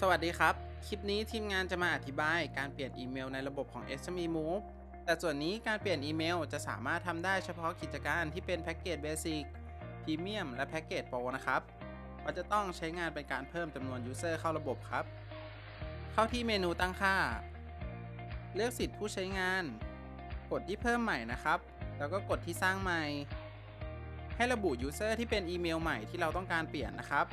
สวัสดีครับ คลิปนี้ทีมงานจะมาอธิบายการเปลี่ยนอีเมลในระบบของ SME Move แต่ส่วนนี้การเปลี่ยนอีเมลจะสามารถทำได้เฉพาะกิจการที่เป็นแพ็กเกจเบสิกพรีเมียมและแพ็กเกจโปรนะครับเราจะต้องใช้งานเป็นการเพิ่มจำนวนยูเซอร์เข้าระบบครับ เข้าที่เมนูตั้งค่า เลือกสิทธิ์ผู้ใช้งาน กดที่เพิ่มใหม่นะครับ แล้วก็กดที่สร้างใหม่ ให้ระบุยูเซอร์ที่เป็นอีเมลใหม่ที่เราต้องการเปลี่ยนนะครับ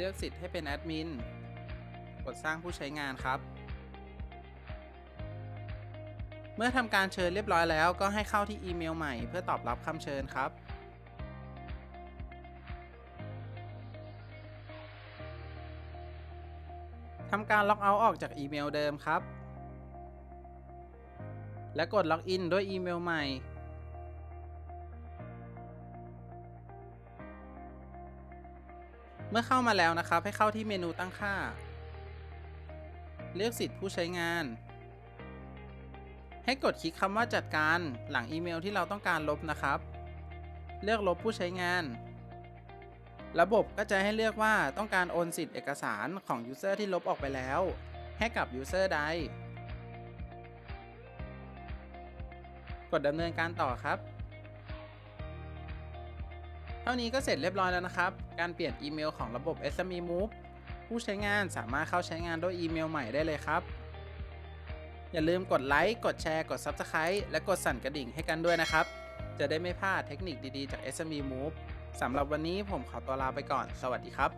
เลือกสิทธิ์ให้เป็นแอดมิน กดสร้างผู้ใช้งานครับ เมื่อทำการเชิญเรียบร้อยแล้วก็ให้เข้าที่อีเมลใหม่เพื่อตอบรับคำเชิญครับทำการล็อกเอาท์ออกจากอีเมลเดิมครับ และกดล็อกอินด้วยอีเมลใหม่ เมื่อเข้ามาแล้วนะครับ ให้เข้าที่เมนูตั้งค่า เลือกสิทธิ์ผู้ใช้งาน ให้กดคลิกคำว่าจัดการหลังอีเมลที่เราต้องการลบนะครับ เลือกลบผู้ใช้งาน ระบบก็จะให้เลือกว่าต้องการโอนสิทธิ์เอกสารของยูเซอร์ที่ลบออกไปแล้ว ให้กับยูเซอร์ใด กดดำเนินการต่อครับ เท่านี้ก็เสร็จเรียบร้อยแล้วนะครับ การเปลี่ยนอีเมลของระบบ SME Move ผู้ใช้งานสามารถเข้าใช้งานด้วยอีเมลใหม่ได้เลยครับ อย่าลืมกดไลค์ กดแชร์ กด Subscribe และกดสั่นกระดิ่งให้กันด้วยนะครับ จะได้ไม่พลาดเทคนิคดีๆจาก SME Move สำหรับวันนี้ผมขอตัวลาไปก่อน สวัสดีครับ